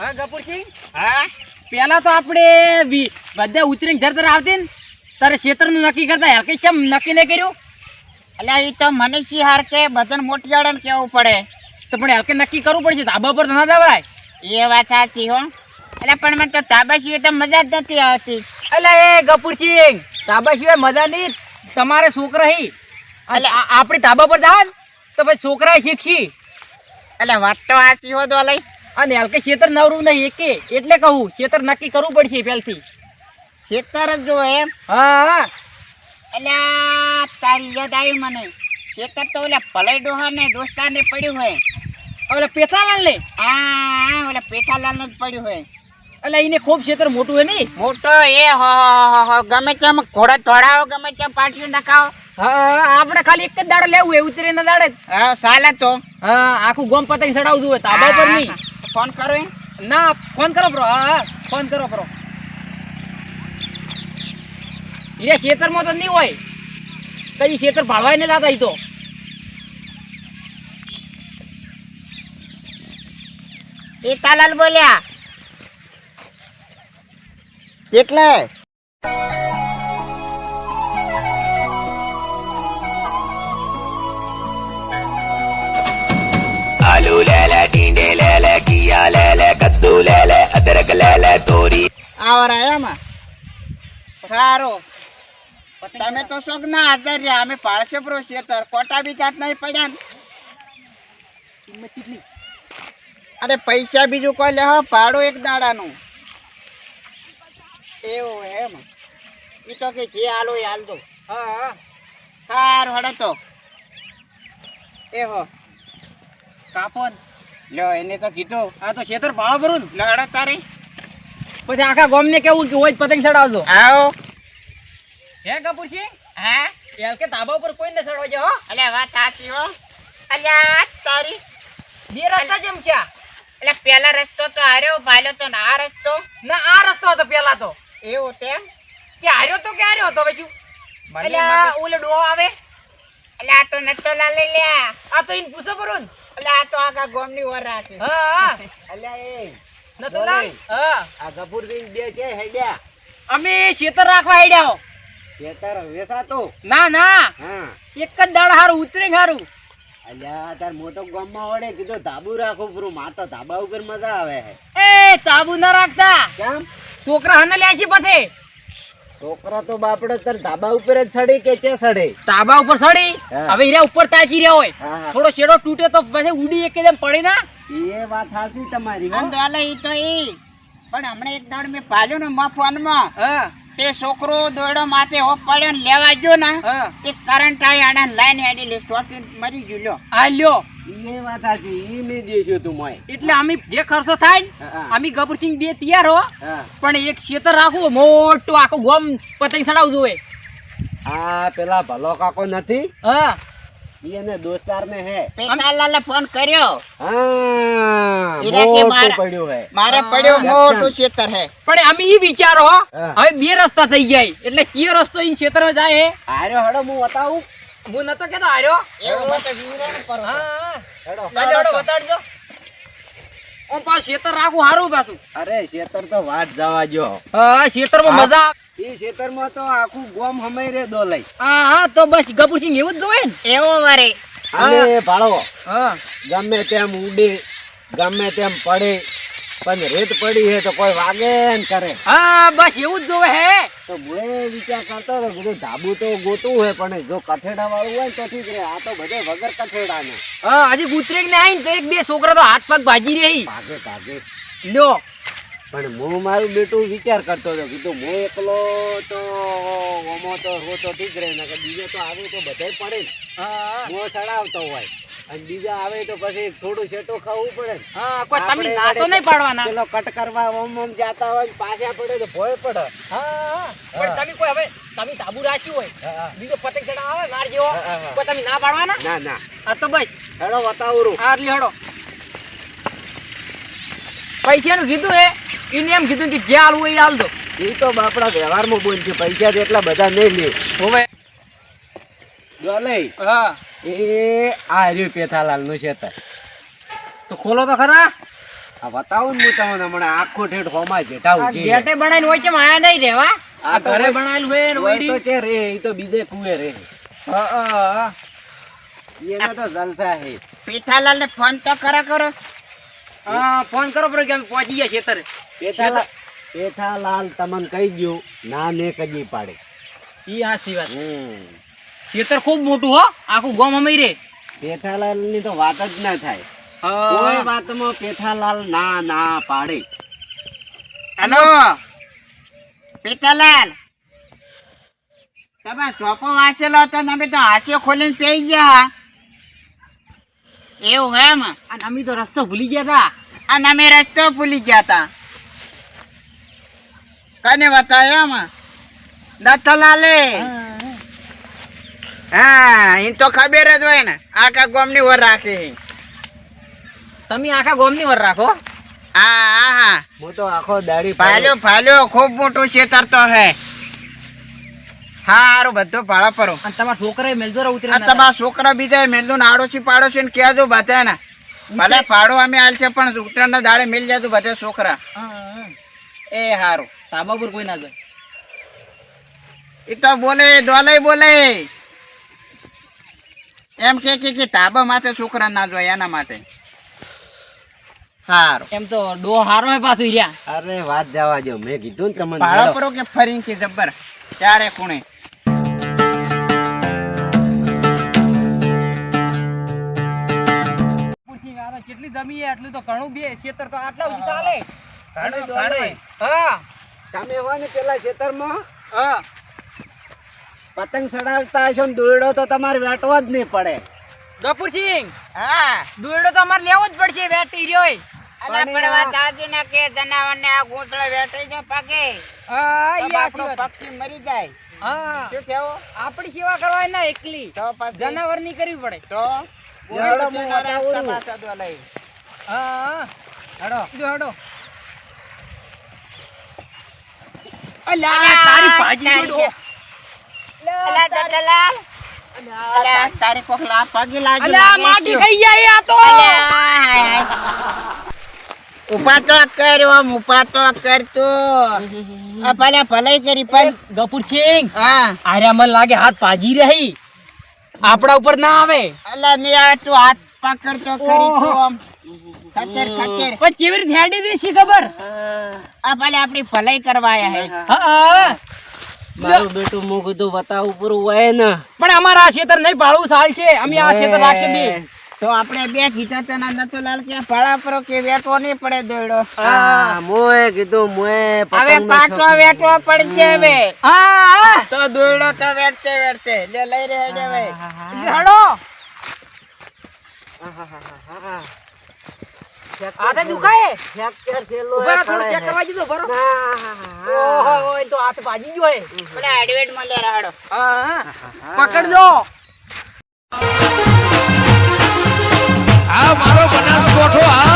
કપૂરસિંહ હા? પેલા તો આપણે બધા ઉતરીને ઘર તરફ આવતી ને તારે ક્ષેત્રનું નક્કી કરતા હેલ કઈ ચમ નક્કી નહીં કર્યું? એટલે એ તો મનીષી હાર કે બધાને મોટિયાળાને કેવું પડે. તો પણ હેલ નક્કી કરવું પડશે ધાબા પર ના દવરાય એ વાત સાચી હો. એટલે પણ મને તો ધાબા સિવાય તો મજા જ નથી આવતી. એટલે એ ગપુરસિંહ ધાબા સિવાય મજા નહીં તમારે છોકરા હી. એટલે આ- આપણી ધાબા પર જાવ તો પછી છોકરા શીખશી. એટલે વાત તો સાચી હો તો લઈ અને હલકે ખેતર નવરું નહીં એકે. એટલે કહું ખેતર નક્કી કરવું પડશે પહેલથી. ખેતર જ જો એમ. હા હા. એટલે આ તારી યાદ આવી મને. ખેતર તો ઓલા પલય ડોહા ને દોસ્તાર ને પડ્યું હોય. ઓલે પેથાલાલ ને આ ઓલા પેથાલાલ ને પડ્યું હોય. એટલે એને ખૂબ ક્ષેત્ર મોટું હે નહીં? મોટો એ હો હો, હો, હો, ગમે તેમ ઘોડા દોડાવો ગમે તેમ પાટિયું નખાવો હા આપણે ખાલી એક જ દાડો લેવું હોય ઉતરીને દાડે જ. હા ચાલે તો. હા આખું ગોમ પતંગ ચડાવતું હોય તાબા પર નહીં ફોન કરો ના ફોન કરો બ્રો હા ફોન કરો બ્રો હીરે ખેતરમાં તો નહીં હોય. કઈ ખેતર ભાળવાય ને દાદા ઈ તો. એ તાલાલ બોલ્યા. એટલે લુલ્લુ લેલે અદરક લેલે તોરી. આવરાયામાં સારો તમે તો શોખ ના હાજર રહ્યા અમે પાળશે પ્રો કોટા બી કાંત નહીં પડ્યા અરે પૈસા બીજું કોઈ લેવા ભાડું એક દાડાનું. એવું એમ. એ તો કે જે હાલો એ હાલ દો. હા સારું હડે તો. એ હો. કાપો ને. લ્યો એને તો કીધું. આ તો ખેતર ભાળો ભરું ને લડો તારી. પછી આખા ગોમને કેવું કે હોય પતંગ ચડાવજો. આવો. હે કપૂરજી? હા? એલ કે તાબા ઉપર કોઈ ને ચડવા જાઓ અલ્યા વાત સાચી હો. અલ્યા તારી. બે રસ્તા જેમ છે એટલે પેલા રસ્તો તો હાર્યો ભાલ્યો તો ને આ રસ્તો. ના આ રસ્તો હતો પેલા તો. એવું તેમ કે હાર્યો તો કે હાર્યો હતો પછી? આ ઓલો ડોહો આવે. એટલે આ તો નતો લાલે લ્યા. આ તો એને પૂછો પરો એટલે આ તો આખા ગોમની વર રાખે. હા હા. અલ્યા એ નતો હા. આ કપૂરસિંહ બે છે હેડ્યા. અમે ખેતર રાખવા આડ્યા હો. વેસાતો? ના ના. હા. એક જ દાડ હારું ઉતરે હારું. અલ્યા તાર મોટો ગામમાં વડે કીધો ધાબુ રાખો પૂરું માર તો ધાબા ઉપર મજા આવે હે. એ તાબુ ના રાખતા. કેમ? છોકરા હને લ્યાશી પછી. છોકરા તો બાપડે તાર ધાબા ઉપર જ ચડી કે ચે ચડે ધાબા ઉપર ચડી હવે હીરા ઉપર તાજી રહ્યા હોય. થોડો શેડો તૂટે તો પછી ઉડી એકદમ પડે ના? એ વાત હાસી તમારી અંદવાલે ઈ તો ઈ. પણ હમણાં એક દાડ મેં પાલ્યો ને માં ફોનમાં. હા. તે છોકરો દોડો માથે હો પડ્યો ને લેવા ગયો ને હા. તે કરંટ આવી આને લાઈન હેડી લે શોર્ટ મરી ગયો લ્યો. આ લ્યો. એ વાત સાચી ઈ મે દેશો તું મોય એટલે અમે જે ખર્ચો થાય ને. અમે ગબરસિંહ બે તૈયાર હો. પણ એક ક્ષેત્ર રાખવું મોટું આખું ગોમ પતંગ ચડાવતું હોય આ પેલા ભલો કાકો નથી? હા. એને દોસ્તાર ને હે. પેટાલાલે ફોન કર્યો. હા પડ્યું હે. મારે પડ્યો. મોટું ખેતર હે. પણ અમે ઈ વિચારો. હવે બે રસ્તા થઈ જાય એટલે કયો રસ્તો ઈ ખેતરમાં જાય હે? આર્યો હડો હું બતાવું હું નતો કેતો આર્યો એવું મત વિવરણ કરો હા હડો હડો બતાડજો ઓમ પાછું ક્ષેત્ર રાખું હારું પાછું. અરે ક્ષેત્ર તો વાત જવા જો હા હા. મજા આવે. ઈ તો આખું ગોમ હમાઈ રે દોલાઈ હા હા તો બસ ગપુરસિંહ એવું જ જોવે ને? એવો વરે અને ભાળો હા. ગમે તેમ ઉડે ગમે તેમ પડે પણ રેત પડી હે તો કોઈ વાગે ને કરે. હા બસ એવું જ જોવે હે. તો હું વિચાર કરતો કીધું ધાબુ તો ગોતું હે પણ જો કઠેડા વાળું હોય ને તો ઠીક રે આ તો બધે વગર કઠેડા ને હા હજી ઉતરેક ને આવીને તો એક બે છોકરા તો હાથ પગ ભાજી રહી. ભાગે ભાગે. લ્યો. પણ હું મારું બેટું વિચાર કરતો હતો કીધું હું એકલો તો ઓમો તો હો તો ઠીક રહે ને બીજો તો આવે તો બધે પડે ને. હું. ચડાવતો હોય. અને બીજા આવે તો પછી થોડું શેટો ખાવું પડે હા કોઈ તમે ના તો નહીં પાડવાના. પેલો કટ કરવા ઓમ ઓમ જાતા હોય પાછા પડે તો ભોય પડે. હા પણ તમે કોઈ હવે તમે તાબુ રાખ્યું હોય બીજો પતંગ ચડાવ આવે માર જેવો. કોઈ તમે ના પાડવાના? ના ના. હા તો બસ. હેડો બતાવું હા એટલે હેડો. પૈસાનું કીધું હે? એને એમ કીધું કે જે હાલવું હોય હાલ દો એ તો બાપડા વ્યવહારમાં બોલ છે પૈસા એટલા બધા નહીં લે. હવે જો હા. એ આ રહ્યું પેથાલાલનું ખેતર તો ખોલો તો ખરા. આ બતાવું ને હું તમને હમણાં આખો ઠેઠ હોમાં જેટાવું છે. જેટે બનાવીને હોય છે આયા નહીં રહેવા. આ ઘરે બનાવેલું હોય ને હોય તો છે રે એ તો બીજે કુએ રે. હા. એનો તો જલસા હે પેથાલાલ ને ફોન તો કરા કરો. હા ફોન કરો પર કે અમે પહોંચી ગયા ખેતરે પેઠાલાલ તમને કહી ગયો ના ને કજી પાડે. ઈ હાચી વાત. ખેતર ખૂબ મોટું હો આખું ગોમ અમી રે. પેથાલાલની તો વાત જ ના થાય. કોઈ વાતમાં પેથાલાલ ના ના પાડે. હેલો. પેથાલાલ. તમે ટોકો વાંચેલો હતો ને અમે તો હાંચો ખોલીને પી ગયા. એવું એમ? અને અમે તો રસ્તો ભૂલી ગયા હતા અને અમે રસ્તો ભૂલી ગયા હતા કને બતાવ્યો એમ દત્તલાલે હા એ તો ખબર જ હોય ને આખા ગોમની વર રાખે તમે આખા ગોમની વર રાખો? હા હા હા. હું તો આખો દાડી ફાલ્યો ફાલ્યો ખૂબ મોટું ખેતર તો હે. હારું બધું ભાડા પરો. અને તમારા છોકરા મેલજો ઉતરે તમારા છોકરા બીજા મેલજો ને આડોશી પાડોશી ને કહેજો બધા ને. ભલે ભાડો અમે હાલ છે પણ ઉત્તરાયણના દાડે મેલ જજો બધા છોકરા. એ હારું. તાબા પર કોઈ ના જાય. એ તો બોલે ડોલે બોલે. એમ કે કે કે તાબા માથે છોકરા ના જોઈએ એના માટે. હારું. એમ તો ડો હારો હે પાછું રહ્યા. અરે વાત જવા દો મેં કીધું ને તમને ભાડા પરો કે ફરી કે જબ્બર. ક્યારે કોણે કેટલી જમી હે એટલું તો ઘણું બે ખેતર તો આટલા ઉજી ચાલે. હા. તમે હોય ને પેલા ખેતરમાં? હા. પતંગ ચડાવતા હશો ને દોરડો તો તમારે વેટવો જ નહીં પડે. ગપુરસિંહ હા. દોરડો તો અમારે લેવો જ પડશે વેટી રહ્યો અલા પડવા દાદી ના કે જનાવર ને આ ગૂંતળો પાકે. હા આપણો પક્ષી મરી જાય. હા. શું કેવું? આપણી સેવા કરવા ના એકલી. તો જનાવરની કરવી પડે. તો. હા હેડો હેડો. અલ્યા અલ્યા, તારી ભાજી જોડો. અલા દલાલ અલા તારી કોખલા પગે લાગી અલ્યા લાગે માટી? ખાઈ જાય આ તો. ઊભા તો કર્યો આમ ઊભા તો કરતો આ ભલે ભલે કરી પણ ગપુરસિંહ હા આર્યા મને લાગે હાથ ભાજી રહી આપણા ઉપર ના આવે અલા ની આ તું હાથ પકડતો ખરી તું આમ. ખતર ખતર. પણ કેવી ધ્યાડી દેશી ખબર? આ ભલે આપણી ભલાઈ કરવા આયા હે. હા મારું બેટું મું કીધું બતાવું પૂરું હોય ને. પણ અમારા આ ક્ષેત્ર નહીં પાડવું સાલ છે. અમે આ ક્ષેત્ર રાખશે બે. તો આપણે બે કીધા તના નતો લાલ કે પાળા પર કે વેટો નહીં પડે દોડો હા મોએ કીધું મોએ હવે પાટો વેટો પડશે હવે. હા તો દોડો તો વેટતે વેટતે. લે લઈ રહે હેડે હવે. હેડો. હાથે દુખાય? ફ્રેક્ચર થયેલું ઊભા થોડું ચેક કરવા દીધો બરો હે. ઓહો ઓય તો હાથ ભાજી ગયો હે પેલા એડવેટમાં લે રાડો હા. પકડજો. આ મારો બનાસકોઠો આ